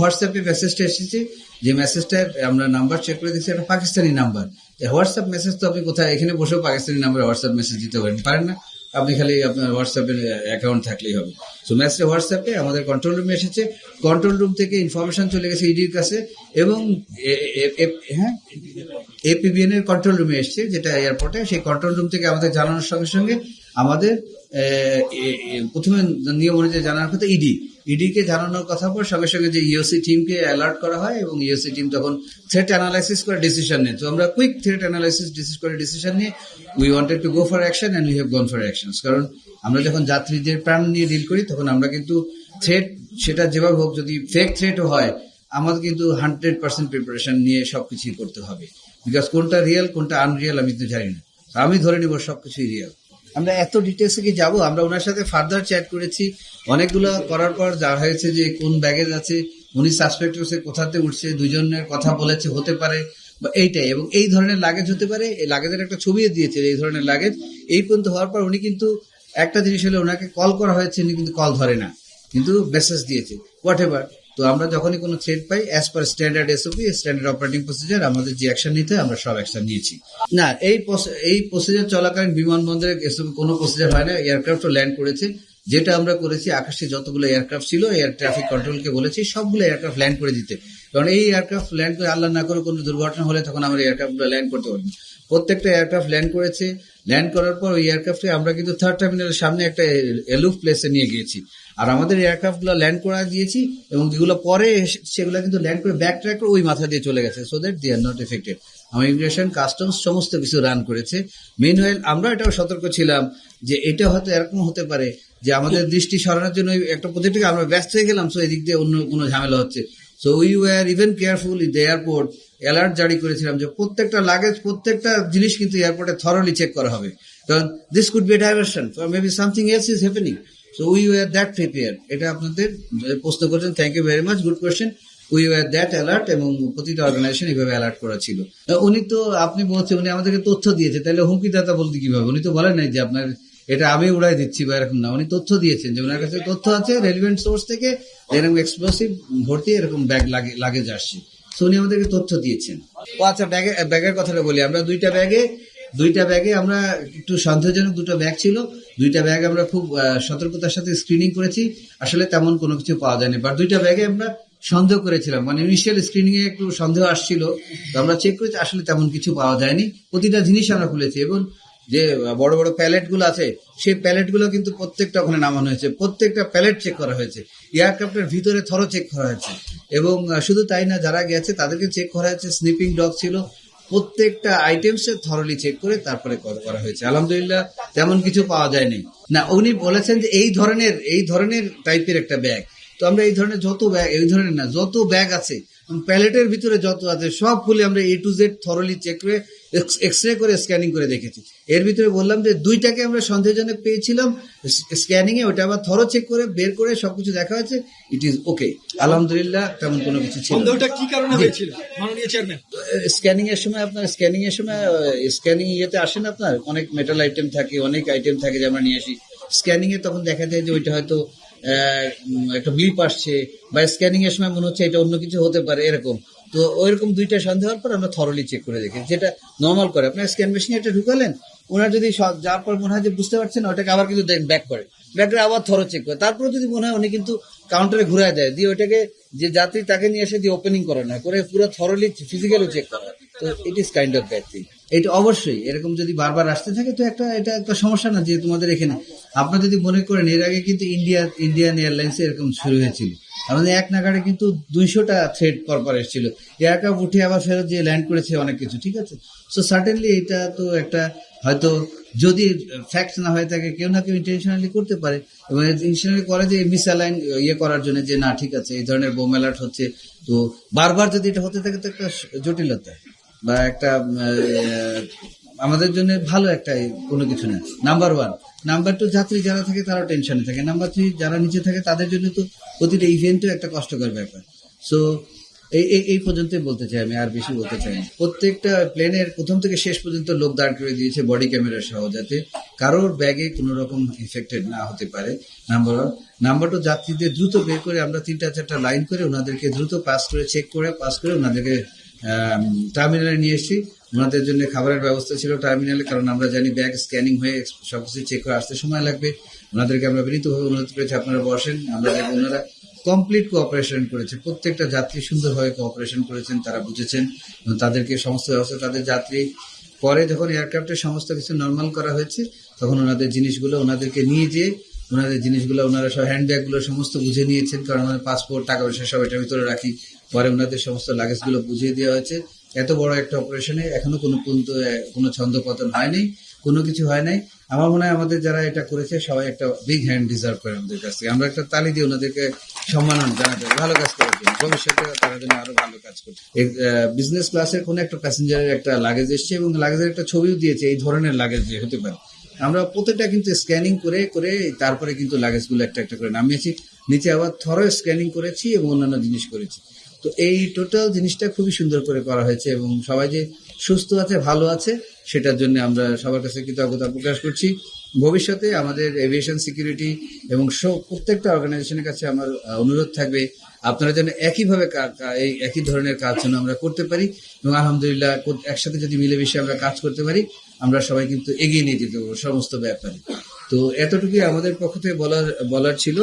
হোয়াটসঅ্যাপে মেসেজটা এসেছে। যে মেসেজটা আমরা নাম্বার চেক করে দিচ্ছি একটা পাকিস্তানি নাম্বার হোয়াটসঅ্যাপ মেসেজ তো আপনি কোথায়, এখানে বসেও পাকিস্তানি নাম্বারে হোয়াটসঅ্যাপ মেসেজ দিতে পারেন। পারেন না, আপনি খালি আপনার হোয়াটসঅ্যাপের অ্যাকাউন্ট থাকলেই হবে। সো মেসেজটা হোয়াটসঅ্যাপে আমাদের কন্ট্রোল রুমে এসেছে। কন্ট্রোল রুম থেকে ইনফরমেশন চলে গেছে ইডির কাছে এবং হ্যাঁ? এপিবিএন এর কন্ট্রোল রুমে এসছে, যেটা এয়ারপোর্টে সেই কন্ট্রোল রুম থেকে আমাদের জানানোর সঙ্গে সঙ্গে আমাদের প্রথমে নিয়ম অনুযায়ী জানানোর কথা ইডি। ইডি কে জানানোর কথা পর সঙ্গে সঙ্গে যে ইওসি টিমকে অ্যালার্ট করা হয় এবং ইওসি টিম তখন থ্রেট অ্যানালাইসিস করে ডিসিশন নেয়। তো আমরা কুইক থ্রেট অ্যানালাইসিস ডিসিস করে ডিসিশন নিয়ে we wanted to go for action and we have gone for action কারণ আমরা যখন যাত্রীদের প্রাণ নিয়ে ডিল করি, তখন আমরা কিন্তু থ্রেট সেটা যেভাবে হোক যদি ফেক থ্রেটও হয়, আমাদের কিন্তু হান্ড্রেড পার্সেন্ট প্রিপারেশন নিয়ে সবকিছুই করতে হবে। বিকজ কোনটা রিয়েল কোনটা আনরিয়েল আমি তো জানি না। আমি ধরে নিব সবকিছুই রিয়েল আমরা এত ডিটেলসে কি যাব? আমরা ওনার সাথে ফার্দার চ্যাট করেছি। অনেকগুলো করার পর যা হয়েছে যে কোন ব্যাগেজ আছে, উনি সাসপেক্ট হচ্ছে কোথাতে উঠছে দুজনের কথা বলেছে, হতে পারে বা এইটাই। এবং এই ধরনের লাগেজ হতে পারে, এই লাগেজের একটা ছবিও দিয়েছে এই ধরনের লাগেজ এই পর্যন্ত হওয়ার পর উনি কিন্তু একটা জিনিস হলে ওনাকে কল করা হয়েছে, উনি কিন্তু কল ধরে না। কিন্তু মেসেজ দিয়েছে। হোয়াট এভার তো আমরা যখনই কোনো থ্রেড পাই as per standard SOP standard operating procedure আমাদের যে অ্যাকশন নিতে আমরা সব অ্যাকশন নিয়েছি। না, এই এই প্রসিজার চলাকালীন বিমানবন্দরে এসওপি কোনো প্রসিজার হয় না এয়ারক্রাফটও ল্যান্ড করেছে। যেটা আমরা করেছি, আকাশে যতগুলো এয়ারক্রাফট ছিল এয়ার ট্রাফিক কন্ট্রোলকে বলেছি, সবগুলো এয়ারক্রাফট ল্যান্ড করে দিতে। কারণ এই এয়ারক্রাফট ল্যান্ড করে আল্লাহ না করে কোনো দুর্ঘটনা হলে তখন আমরা এয়ারক্রাফটগুলো ল্যান্ড করতে পারব প্রত্যেকটা এয়ারক্রাফট ল্যান্ড করেছে ল্যান্ড করার পর ওই এয়ারক্রাফটে আমরা কিন্তু থার্ড টার্মিনালের সামনে একটা এলুফ প্লেসে নিয়ে গিয়েছি। আর আমাদের এয়ারক্রাফটগুলো ল্যান্ড করা দিয়েছি এবং যেগুলো পরে সেগুলো কিন্তু ল্যান্ড করে ব্যাক ট্র্যাক করে ওই মাথা দিয়ে চলে গেছে so that they are not affected আমার ইমিগ্রেশন কাস্টমস সমস্ত কিছু রান করেছে। মেন ওয়েল আমরা এটাও সতর্ক ছিলাম যে এটা হয়তো এরকম হতে পারে যে আমাদের দৃষ্টি সরানোর জন্য একটা প্রজেক্ট আমরা ব্যস্ত হয়ে গেলাম সো এদিক দিয়ে অন্য কোনো ঝামেলা হচ্ছে। So we were even careful in the airport alert জারি করেছিলাম যে প্রত্যেকটা লাগেজ প্রত্যেকটা জিনিস কিন্তু এয়ারপোর্টে থরলি চেক করা হবে। কারণ this could be diversion maybe something else is happening so we were that prepare এটা আপনাদের প্রশ্ন করছেন thank you very much good question we were that alert এবং প্রতিটা অর্গানাইজেশন এইভাবে অ্যালার্ট করা ছিল। উনি তো, আপনি বলছেন, উনি আমাদেরকে তথ্য দিয়েছে, তাহলে হুমকিদাতা বলতে কীভাবে? উনি তো বলেন নাই যে আপনার এটা আমি উড়াই দিচ্ছি বা এরকম না। উনি তথ্য দিয়েছেন যে ওনার কাছে তথ্য আছে রেলিভেন্ট সোর্স থেকে, এরকম এক্সপ্লোসিভ ভর্তি এরকম ব্যাগ লাগে লাগেজ আসছে। সো উনি আমাদেরকে তথ্য দিয়েছেন। ও আচ্ছা ব্যাগে, ব্যাগের কথাটা বলি। আমরা দুইটা ব্যাগে দুইটা ব্যাগে আমরা একটু সন্দেহজনক দুটো ব্যাগ ছিল। দুইটা ব্যাগ আমরা খুব সতর্কতার সাথে স্ক্রিনিং করেছি। আসলে তেমন কোনো কিছু পাওয়া যায়নি। বাট দুইটা ব্যাগে আমরা সন্দেহ করেছিলাম। মানে ইনিশিয়াল স্ক্রিনিং এ একটু সন্দেহ আসছিল। তো আমরা চেক করেছি, আসলে তেমন কিছু পাওয়া যায়নি। প্রতিটা জিনিস আমরা খুলেছি। এবং যে, বড় বড় প্যালেটগুলো আছে, সেই প্যালেটগুলো কিন্তু প্রত্যেকটা ওখানে নামানো হয়েছে। প্রত্যেকটা প্যালেট চেক করা হয়েছে। এয়ারক্রাফটের ভিতরে থরো চেক করা হয়েছে। এবং শুধু তাই না, যারা গেছে তাদেরকে চেক করা হয়েছে স্নিপিং ডগ ছিল। প্রত্যেকটা আইটেমস থরলি চেক করে তারপরে কল করা হয়েছে। আলহামদুলিল্লাহ, তেমন কিছু পাওয়া যায়নি। না, উনি বলেছেন যে এই ধরনের এই ধরনের টাইপের একটা ব্যাগ তো আমরা এই ধরনের যত ব্যাগ এই ধরনের না, যত ব্যাগ আছে প্যালেটের ভিতরে যত আছে সব খুলে আমরা A to Z thoroughly check করে এক্স রে করে স্ক্যানিং করে দেখেছি। এর ভিতরে বললাম যে দুইটাকে আমরা সন্দেহজনক পেয়েছিলাম স্ক্যানিং এ ওটা আবার থরো চেক করে বের করে সবকিছু দেখা হয়েছে ইট ইজ ওকে আলহামদুলিল্লাহ তেমন কোনো কিছু ছিল না। সন্দেহটা কি কারণে হয়েছিল? মাননীয় চেয়ারম্যান স্ক্যানিং এর সময় আপনার স্ক্যানিং এর সময় স্ক্যানিং ইয়েতে আসেন আপনার? অনেক মেটাল আইটেম থাকে অনেক আইটেম থাকে যে আমরা নিয়ে আসি। স্ক্যানিং এ তখন দেখা যায় যে ওইটা হয়তো একটা ব্লিপ আসছে বা স্ক্যানিং এর সময় মনে হচ্ছে এটা অন্য কিছু হতে পারে, এরকম। তো ওইরকম দুইটা সন্দেহ হওয়ার পর আমরা থরলি চেক করে দেখি। যেটা নর্মাল করে। আপনার স্ক্যান মেশিনে এটা ঢুকালেন, ওনার যদি যাওয়ার পর মনে হয় যে বুঝতে পারছেন, ওটাকে আবার কিন্তু ব্যাক করে। ব্যাক করে আবার থরো চেক করে। তারপরে যদি মনে হয় উনি কিন্তু কাউন্টারে ঘুরায় দেয়, দিয়ে ওইটাকে যে যাত্রী তাকে নিয়ে এসে দিয়ে ওপেনিং করে না করে পুরো থরলি ফিজিক্যালও চেক করা। তো it is kind of bad thing এটা অবশ্যই, এরকম যদি বারবার আসতে থাকে তো একটা, এটা একটা সমস্যা না যে তোমাদের এখানে। আপনার যদি মনে করেন, এর আগে কিন্তু ইন্ডিয়া ইন্ডিয়ান এয়ারলাইন্স এরকম শুরু হয়েছিল। আমাদের এক নাগাড়ে কিন্তু দুইশোটা থ্রেড পরপর এসেছিল। এয়ারক্রাফট উঠে আবার ফেরত যে ল্যান্ড করেছে অনেক কিছু, ঠিক আছে? সো সার্টেনলি এটা তো একটা, হয়তো যদি ফ্যাক্ট না হয়ে থাকে, কেউ না কেউ ইন্টেনশনালি করতে পারে। এবং ইন্টেনশনালি করে যে মিসঅ্যালাইন ইয়ে করার জন্য যে না, ঠিক আছে, এই ধরনের বোম অ্যালার্ট হচ্ছে, তো বারবার যদি এটা হতে থাকে, তো একটা জটিলতা। বা একটা আমাদের জন্য ভালো একটা কোনো কিছু না। নাম্বার ওয়ান নাম্বার টু যাত্রী যারা থাকে তারা টেনশনে থাকে। নাম্বার থ্রি যারা নিচে থাকে তাদের জন্য তো প্রতিটা ইভেন্টও একটা কষ্টকর ব্যাপার। সো এই এই পর্যন্তই বলতে চাই আমি, আর বেশি বলতে চাই প্রত্যেকটা প্লেনের প্রথম থেকে শেষ পর্যন্ত লোক দাঁড় করে দিয়েছে বডি ক্যামেরা সহ যাতে কারোর ব্যাগে কোনো রকম ইনফেক্টেড না হতে পারে। নাম্বার ওয়ান নাম্বার টু যাত্রীদের দ্রুত বের করে আমরা তিনটা চারটা লাইন করে ওনাদেরকে দ্রুত পাস করে চেক করে পাস করে ওনাদেরকে টার্মিনালে নিয়ে এসেছি। ওনাদের জন্য খাবারের ব্যবস্থা ছিল টার্মিনালে কারণ আমরা জানি ব্যাগ স্ক্যানিং হয়ে সবকিছু চেক করে আসতে সময় লাগবে। ওনাদেরকে আমরা বিনীতভাবে অনুরোধ করেছি, আপনারা বসেন, আমরা দেখব ওনারা কমপ্লিট কোঅপারেশন করেছে। প্রত্যেকটা যাত্রী সুন্দরভাবে কোঅপারেশন করেছেন, তারা বুঝেছেন। তাদেরকে সমস্ত ব্যবস্থা, তাদের যাত্রী পরে যখন এয়ারক্রাফটের সমস্ত কিছু নর্মাল করা হয়েছে, তখন ওনাদের জিনিসগুলো ওনাদেরকে নিয়ে যেয়ে, ওনাদের জিনিসগুলো ওনারা সব হ্যান্ডব্যাগগুলো সমস্ত বুঝে নিয়েছেন, কারণ আমাদের পাসপোর্ট টাকা পয়সা সব এটার ভিতরে রাখি। পরে ওনাদের সমস্ত লাগেজগুলো বুঝিয়ে দেওয়া হয়েছে। এত বড় একটা অপারেশনে এখনও কোনো পর্যন্ত কোনো ছন্দপতন হয়নি, কোনো কিছু হয় নাই। আমার মনে হয় আমাদের যারা এটা করেছে, সবাই একটা বিগ হ্যান্ড ডিজার্ভ করে আমাদের কাছ থেকে। আমরা একটা তালি দিয়ে ওনাদেরকে সম্মান জানাতে ভালো কাজ করার জন্য। ভবিষ্যতে তারা যেন আরও ভালো কাজ করবে বিজনেস ক্লাসের কোনো একটা প্যাসেঞ্জারের একটা লাগেজ এসছে এবং লাগেজের একটা ছবিও দিয়েছে, এই ধরনের লাগেজ যে হতে পারে। আমরা প্রত্যেকটা কিন্তু স্ক্যানিং করে করে তারপরে কিন্তু লাগেজগুলো একটা একটা করে নামিয়েছি। নিচে আবার থরো স্ক্যানিং করেছি এবং অন্যান্য জিনিস করেছি। তো এই টোটাল জিনিসটা খুবই সুন্দর করে করা হয়েছে এবং সবাই যে সুস্থ আছে, ভালো আছে, সেটার জন্য আমরা সবার কাছে কৃতজ্ঞতা প্রকাশ করছি। ভবিষ্যতে আমাদের এভিয়েশন সিকিউরিটি এবং প্রত্যেকটা অর্গানাইজেশনের কাছে আমার অনুরোধ থাকবে, আপনারা যেন একইভাবে এই একই ধরনের কাজ যেন আমরা করতে পারি এবং আলহামদুলিল্লাহ একসাথে যদি মিলেমিশে আমরা কাজ করতে পারি, আমরা সবাই কিন্তু এগিয়ে নিয়ে যেতে সমস্ত ব্যাপারে। তো এতটুকুই আমাদের পক্ষ থেকে বলার বলার ছিল।